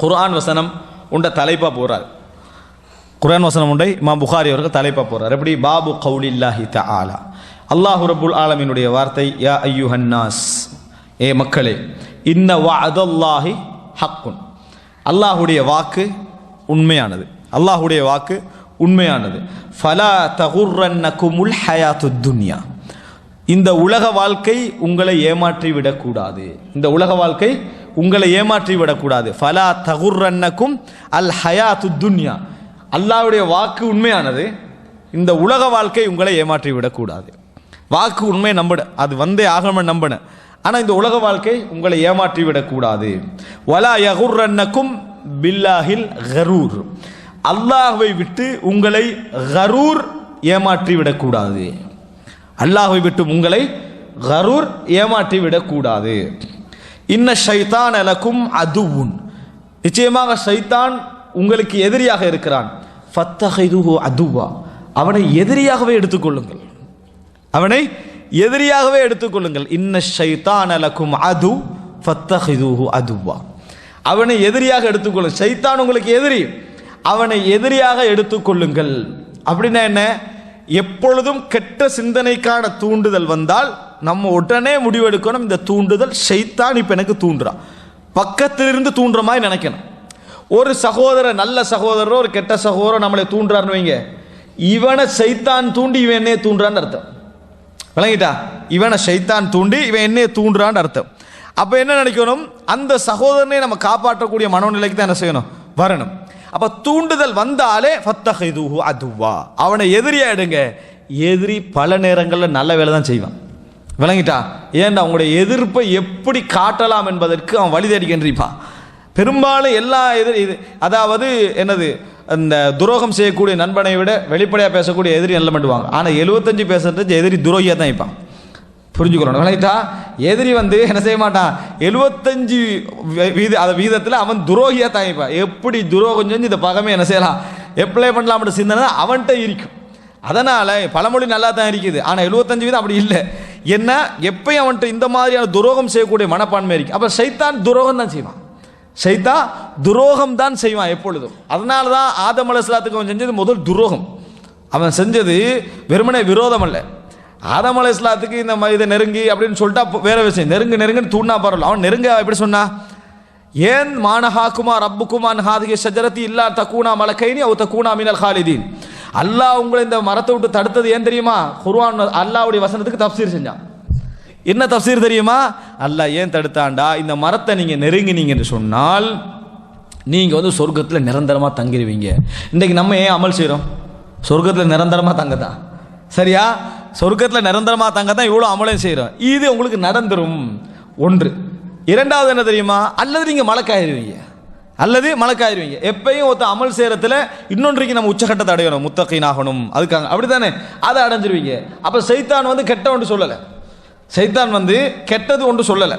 குர்ஆன் வசனம் உண்ட தலைப்பாக போகிறார் குரான் வசனம் உண்டை மா புகாரி அவர்கள் தலைப்பாக போகிறார் எப்படி? பாபு கவுலில்லாஹி த ஆலா அல்லாஹு ரபுல் ஆலமீனுடைய வார்த்தை யா ஐயுஹன்னாஸ் ஏ மக்களே இன்ன வஅதல்லாஹி ஹக்குன். அல்லாஹுடைய வாக்கு உண்மையானது. அல்லாஹுடைய வாக்கு உண்மையானது. ஃபலா தகுர்ரன்னகுமுல் ஹயாத்து துன்யா. இந்த உலக வாழ்க்கை உங்களை ஏமாற்றி விடக்கூடாது இந்த உலக வாழ்க்கை உங்களை ஏமாற்றி விடக்கூடாது. ஃபலா தகுர்ரன்னக்கும் அல் ஹயாத்து துன்யா. அல்லாஹ்வுடைய வாக்கு உண்மையானது. இந்த உலக வாழ்க்கை உங்களை ஏமாற்றி விடக்கூடாது. வாக்கு உண்மை நம்பட அது வந்தே ஆகம நம்பன. ஆனால் இந்த உலக வாழ்க்கை உங்களை ஏமாற்றி விடக்கூடாது. வலா யகுர்ரன்னக்கும் பில்லாஹில் கரூர். அல்லாஹுவை விட்டு உங்களை கரூர் ஏமாற்றி விடக்கூடாது. அல்லாஹுவை விட்டு உங்களை கரூர் ஏமாற்றி விடக்கூடாது. இன்ன ஷைத்தான் அது அதுவுன். நிச்சயமாக ஷைத்தான் உங்களுக்கு எதிரியாக இருக்கிறான். ஃபத்தஹைதுஹு அதுவா. அவனை எதிரியாகவே எடுத்துக்கொள்ளுங்கள் அவனை எதிரியாகவே எடுத்துக்கொள்ளுங்கள் இன்ன ஷைத்தான் அலக்கும் அது ஃபத்தஹிதுஹு அதுவா. அவனை எதிரியாக எடுத்துக்கொள்ளுங்கள் ஷைத்தான் உங்களுக்கு எதிரி. அவனை எதிரியாக எடுத்துக்கொள்ளுங்கள் அப்படின்னா என்ன? எப்பொழுதும் கெட்ட சிந்தனைக்கான தூண்டுதல் வந்தால் நம்ம உடனே முடிவெடுக்கணும். இந்த தூண்டுதல் ஷைத்தான் இப்போ எனக்கு தூண்டுறான் பக்கத்திலிருந்து தூண்டுற மாதிரி நினைக்கணும். ஒரு சகோதரர் நல்ல சகோதரரோ ஒரு கெட்ட சகோதரோ நம்மளை தூண்டுறாருன்னு வைங்க. இவனை சைத்தான் தூண்டி இவன் என்னையே தூண்டுறான்னு அர்த்தம். விளங்கிட்டா? இவனை ஷைத்தான் தூண்டி இவன் என்னையே தூண்டுறான்னு அர்த்தம். அப்போ என்ன நினைக்கணும்? அந்த சகோதரனை நம்ம காப்பாற்றக்கூடிய மனோநிலைக்கு தான் என்ன செய்யணும்? வரணும். அப்போ தூண்டுதல் வந்தாலே ஃபத்தஹிதுஹு அதுவா. அவனை எதிரியா எடுங்க. எதிரி பல நேரங்களில் நல்ல வேலை தான் செய்வான். விளங்கிட்டா? ஏன்டா உங்களுடைய எதிர்ப்பை எப்படி காட்டலாம் என்பதற்கு அவன் வழி தேடிக்கின்றிப்பான் பெரும்பாலும் எல்லா எதிர் இது அதாவது என்னது அந்த துரோகம் செய்யக்கூடிய நண்பனை விட வெளிப்படையாக பேசக்கூடிய எதிரி நல்ல பண்ணுவாங்க ஆனால் எழுபத்தஞ்சு பேசுறது எதிரி துரோகியாக தான் இருப்பான். புரிஞ்சுக்கிறோம் விளையிட்டா எதிரி வந்து என்ன செய்ய மாட்டான் எழுபத்தஞ்சு வீத அந்த வீதத்தில் அவன் துரோகியாக தாங்கிப்பான் எப்படி துரோகம் செஞ்சு இந்த பகமே என்ன செய்யலாம்? எப்ளை பண்ணலாம்னு சிந்தனை அவன்கிட்ட இருக்கும். அதனால் பழமொழி நல்லா தான் இருக்குது. ஆனால் எழுபத்தஞ்சு வீதம் அப்படி இல்லை. என்ன? எப்பயும் அவன்கிட்ட இந்த மாதிரியான துரோகம் செய்யக்கூடிய மனப்பான்மை இருக்கு. அப்போ சைத்தான் துரோகம் தான் செய்வான். சைத்தா துரோகம் தான் செய்வான் எப்பொழுதும். அதனால தான் ஆதம் அவன் செஞ்சது முதல் துரோகம். அவன் செஞ்சது வெறுமனே விரோதம் அல்ல. ஆதம் அலைஸ்லாத்துக்கு இந்த இதை நெருங்கி அப்படின்னு சொல்லிட்டா வேற விஷயம். நெருங்கு நெருங்குன்னு தூண்ணா பரவாயில்ல அவன் நெருங்க எப்படி சொன்னா ஏன் மானஹாக்குமா ரப்புக்குமான் ஹாதிகி ஷஜரத்தி இல்லா தக்கூனா மலக்கைனி அவ தக்கூனா மினல் ஹாலிதீன்? அல்லாஹ் உங்களை இந்த மரத்தை விட்டு தடுத்தது ஏன் தெரியுமா? குருவான் அல்லாவுடைய வசனத்துக்கு தப்சீர் செஞ்சான் என்ன தப்சீர் தெரியுமா? அல்லாஹ் ஏன் தடுத்தாண்டா? இந்த மரத்தை நீங்கள் நெருங்கினீங்கன்னு சொன்னால் நீங்கள் வந்து சொர்க்கத்தில் நிரந்தரமாக தங்கிடுவீங்க இன்னைக்கு நம்ம ஏன் அமல் செய்கிறோம் சொர்க்கத்தில் நிரந்தரமாக தங்கதான் சரியா? சொர்க்கத்தில் நிரந்தரமாக தங்க தான் இவ்வளோ அமலையும் செய்கிறோம் இது உங்களுக்கு நடந்துரும். ஒன்று. இரண்டாவது என்ன தெரியுமா? அல்லது நீங்கள் மலக்காயிருவீங்க. அல்லது மலக்காயிருவீங்க. எப்பயும் ஒருத்த அமல் செய்யறதுல இன்னொன்றைக்கு நம்ம உச்சகட்டத்தை அடையணும். முத்தகீன் ஆகணும். அதுக்காக. அப்படிதானே அதை அடைஞ்சிருவீங்க. அப்போ சைத்தான் வந்து கெட்ட ஒன்று சொல்லலை. சைத்தான் வந்து கெட்டது ஒன்று சொல்லலை.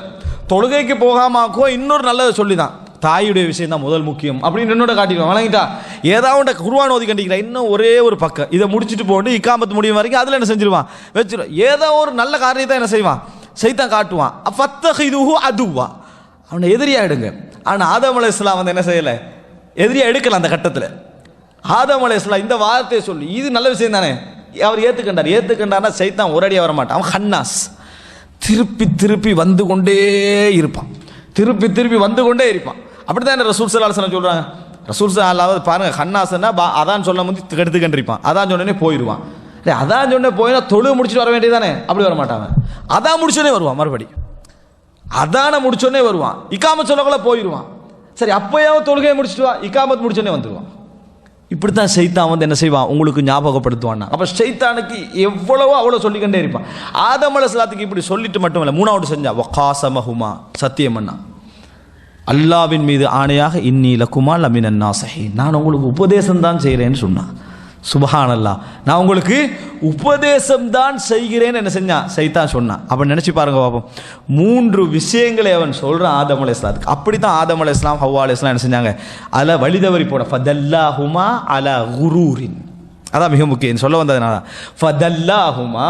தொழுகைக்கு போகாமாக்கோ இன்னொரு நல்லதை சொல்லிதான். தாயுடைய விஷயம் தான் முதல் முக்கியம். அப்படின்னு என்னோட காட்டிடுவான் வணங்கிட்டா. ஏதாவது குருவான் ஓதி கண்டிக்கிறா. இன்னும் ஒரே ஒரு பக்கம். இதை முடிச்சுட்டு போட்டு இக்காமத்து முடியும் வரைக்கும் அதில் என்ன செஞ்சிருவான்? வச்சிருவான் ஏதோ ஒரு நல்ல காரியத்தை என்ன செய்வான்? செய்தான் காட்டுவான். ஃபத்தஹிதுஹு அதுவா. அவனை எதிரியாகிடுங்க ஆனால் ஆதம் அலை இஸ்லாம் வந்து என்ன செய்யலை? எதிரியாக எடுக்கல அந்த கட்டத்தில். ஆதம் அலை இஸ்லாம் இந்த வார்த்தையை சொல்லி இது நல்ல விஷயம் தானே? அவர் ஏற்றுக்கண்டார் ஏற்றுக்கண்டார்னா சைத்தான் ஒரு அடியாக வர மாட்டான். அவன் ஹன்னாஸ். திருப்பி திருப்பி வந்து கொண்டே இருப்பான். திருப்பி திருப்பி வந்து கொண்டே இருப்பான். அப்படி தான் ரசூல் சலாசனம் சொல்கிறாங்க ரசூல் அல்லாவது பாருங்க ஹன்னாசன்னா பா அதான் சொல்ல முந்தி கெடுத்து கண்டிருப்பான். அதான் சொன்னே போயிடுவான் இல்லை அதான் சொன்னே போயினா தொழு முடிச்சுட்டு வர வேண்டியதானே அப்படி வர மாட்டாங்க அதான் முடிச்சோடனே வருவான் மறுபடி. அதான முடிச்சோடனே வருவான். இக்காமத் சொல்லக்குள்ள போயிடுவான் சரி அப்பயாவது தொழுகையை முடிச்சுட்டு வா இக்காமத் முடிச்சோடனே வந்துடுவான் இப்படி தான் சைத்தான் வந்து என்ன செய்வான்? உங்களுக்கு ஞாபகப்படுத்துவான் அப்போ சைத்தானுக்கு எவ்வளவோ அவ்வளோ சொல்லிக்கொண்டே இருப்பான். ஆதமலை சலாத்துக்கு இப்படி சொல்லிட்டு மட்டும் இல்லை மூணாவது செஞ்சா வகாசமஹுமா சத்தியம் அல்லாவின் மீது ஆணையாக இன்னி லக்குமா லமினன் நாசஹி நான் உங்களுக்கு உபதேசம் தான் செய்கிறேன்னு சொன்னான் சுபஹான் அல்லாஹ் நான் உங்களுக்கு உபதேசம் தான் செய்கிறேன்னு என்ன செஞ்சான் சைத்தான் சொன்னான் அப்போ நினச்சி பாருங்க பாப்போம். மூன்று விஷயங்களை அவன் சொல்கிறான் ஆதம் அலை இஸ்லாத்துக்கு அப்படி தான் ஆதம் அலை இஸ்லாம் ஹவ்வா அலை இஸ்லாம் என்ன செஞ்சாங்க? அல வழிதவரி போட ஃபதல்லாஹுமா அல குரூரின். அதான் மிக முக்கியம். சொல்ல வந்ததுனால. ஃபதல்லாஹுமா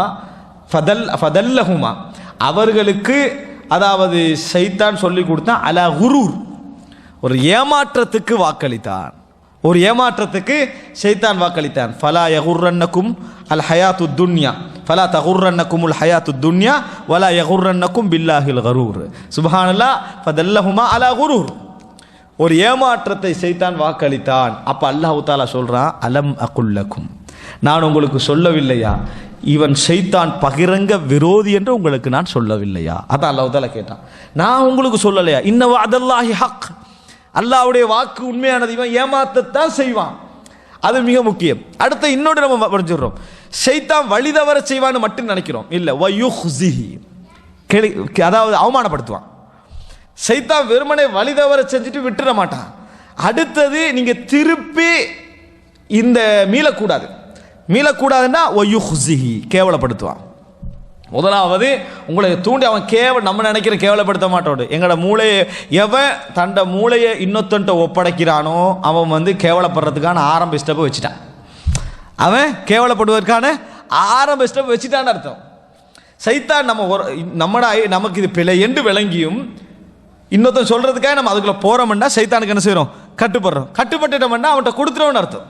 ஃபதல் ஃபதல்லஹுமா. அவர்களுக்கு அதாவது சைத்தான் சொல்லி கொடுத்தான் அலா குரூர். ஒரு ஏமாற்றத்துக்கு வாக்களித்தான். ஒரு ஏமாற்றத்துக்கு சைத்தான் வாக்களித்தான். ஃபலா யகுர்ரன்னக்கும் அல் ஹயாத்து துன்யா. ஃபலா தகுர்ரன்னக்கும் உல் ஹயாத்து துன்யா. வலா யகுர்ரன்னக்கும் பில்லாஹில் கரூர். சுபஹானல்லா ஃபதல்லஹுமா அலா குரூர். ஒரு ஏமாற்றத்தை செய்தான் வாக்களித்தான். அப்போ அல்லாஹ் தாலா சொல்கிறான் அலம் அகுல்லக்கும் நான் உங்களுக்கு சொல்லவில்லையா? இவன் ஷைத்தான் பகிரங்க விரோதி என்று உங்களுக்கு நான் சொல்லவில்லையா? அதான் அல்லாஹ் கேட்டான். நான் உங்களுக்கு சொல்லலையா? இன்னவா அதல்லாஹி ஹக். அல்லாஹ்வுடைய வாக்கு உண்மையானது. இவன் ஏமாத்தத்தான் செய்வான். அது மிக முக்கியம். அடுத்து இன்னொன்று நம்ம படிச்சிடுறோம் செய்தான் வழி தவற செய்வான்னு மட்டும் நினைக்கிறோம். இல்லை வயுஹ்ஸிஹி. கேளு- அதாவது அவமானப்படுத்துவான். செய்தான் வெறுமனை வழி தவற செஞ்சுட்டு விட்டுற மாட்டான். அடுத்தது நீங்கள் திருப்பி இந்த மீளக்கூடாது. மீளக்கூடாதுன்னா ஒயுஹ்ஸிஹி கேவலப்படுத்துவான். முதலாவது உங்களை தூண்டி அவன் கேவ நம்ம நினைக்கிற கேவலப்படுத்த மாட்டோடு. எங்களோட மூளையை எவன் தண்ட மூளையை இன்னொத்தன்ட்ட ஒப்படைக்கிறானோ அவன் வந்து கேவலப்படுறதுக்கான ஆரம்ப ஸ்டெப்பை வச்சுட்டான். அவன் கேவலப்படுவதற்கான ஆரம்ப ஸ்டெப் வச்சுட்டான்னு அர்த்தம். சைத்தான் நம்ம ஒரு நம்மட நமக்கு இது பிழை என்று விளங்கியும் இன்னொருத்தன் சொல்கிறதுக்காக நம்ம அதுக்குள்ளே போகிறோம்னா சைத்தானுக்கு என்ன செய்கிறோம் கட்டுப்படுறோம். கட்டுப்பட்டுட்டோம்னா அவன்கிட்ட கொடுத்துருவோன்னு அர்த்தம்.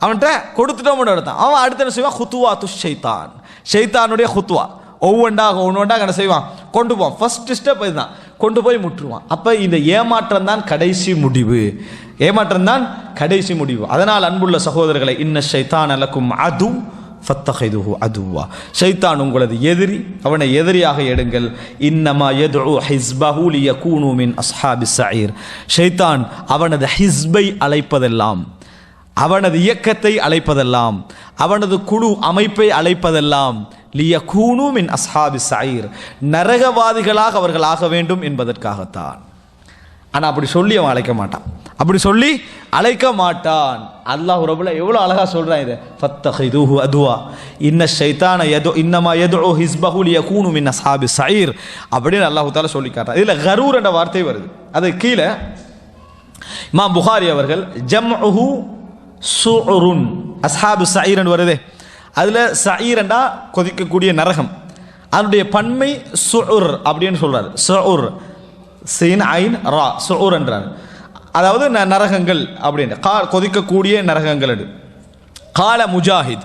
அவன்கிட்ட கொடுத்துட்டோம்னு அர்த்தம். அவன் அடுத்து என்ன செய்வான்? ஹுத்துவா து ஷைத்தான். ஷைத்தானுடைய ஹுத்துவா ஒவ்வொன்றாக ஒவ்வொன்றாக என்ன செய்வான்? கொண்டு போவான். ஃபர்ஸ்ட் ஸ்டெப் இதுதான். கொண்டு போய் முற்றுவான். அப்போ இந்த ஏமாற்றம் தான் கடைசி முடிவு. ஏமாற்றம் தான் கடைசி முடிவு. அதனால் அன்புள்ள சகோதரர்களை இன்ன ஷைத்தான் அலக்கும் அது ஃபத்தஹிதுஹு அதுவா. ஷைத்தான் உங்களது எதிரி அவனை எதிரியாக எடுங்கள். இன்னமா யதுஉ ஹிஸ்பஹூலிய லியகூனு அஸ்ஹாபி சாயிர் ஷைத்தான் அவனது ஹிஸ்பை அழைப்பதெல்லாம் அவனது இயக்கத்தை அழைப்பதெல்லாம் அவனது குழு அமைப்பை அழைப்பதெல்லாம் லியகூனு மின் அஸ்ஹாபி சாயிர். நரகவாதிகளாக அவர்கள் ஆக வேண்டும் என்பதற்காகத்தான். ஆனால் அப்படி சொல்லி அவன் அழைக்க மாட்டான். அப்படி சொல்லி அழைக்க மாட்டான். அல்லாஹ் ரபுல எவ்வளோ அழகா சொல்றான் இதை. ஃபத்தஹிதுஹு அதுவா. இன்ன ஷைத்தான எதோ இன்னமா எதுஓ ஹிஸ்பஹு யகூனு மின் அஸ்ஹாபி ஸஈர் அப்படின்னு அல்லாஹு தாலா சொல்லி காட்டுறான். இதில் கரூர் என்ற வார்த்தை வருது. அது கீழே இமாம் புகாரி அவர்கள் ஜம் சுஉருன். அஸ்ஹாபு ஸஈரன் வருதே. அதில் சஈரண்டா கொதிக்கக்கூடிய நரகம். அதனுடைய பன்மை சுர் அப்படின்னு சொல்கிறார் சுர் சீன் ஐன் ரா. சுர் என்றார். அதாவது ந- நரகங்கள் அப்படின்னு. கா கொதிக்கக்கூடிய நரகங்கள் அது. கால முஜாஹித்.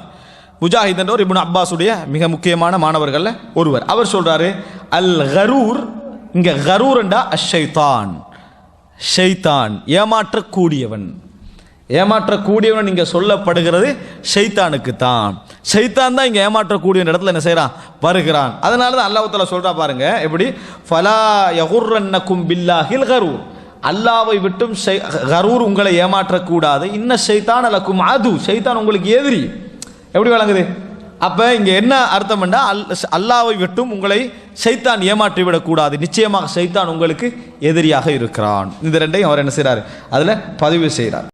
முஜாஹித் என்றவர் இப்னு அப்பாஸுடைய மிக முக்கியமான மாணவர்களில் ஒருவர். அவர் சொல்கிறாரு அல் கரூர். இங்கே கரூர்ண்டா அஷைத்தான். ஷைத்தான். ஏமாற்றக்கூடியவன். ஏமாற்றக்கூடியவன் இங்கே சொல்லப்படுகிறது ஷைத்தானுக்கு தான் ஷைத்தான் தான் இங்கே ஏமாற்றக்கூடிய இடத்துல என்ன செய்கிறான் வருகிறான். அதனால தான் அல்லாஹ் சொல்கிறா பாருங்க எப்படி? ஃபலா யகுர்ரன்னக்கும் பில்லாஹில் கரூர். அல்லாவை விட்டும் கரூர் உங்களை ஏமாற்றக்கூடாது. இன்ன ஷைத்தான் அலக்கும் அது. ஷைத்தான் உங்களுக்கு எதிரி. எப்படி வழங்குது அப்போ இங்கே என்ன அர்த்தம்னா அல் அல்லாவை விட்டும் உங்களை சைத்தான் ஏமாற்றி விடக்கூடாது. நிச்சயமாக ஷைத்தான் உங்களுக்கு எதிரியாக இருக்கிறான். இந்த ரெண்டையும் அவர் என்ன செய்கிறார் அதில் பதிவு செய்கிறார்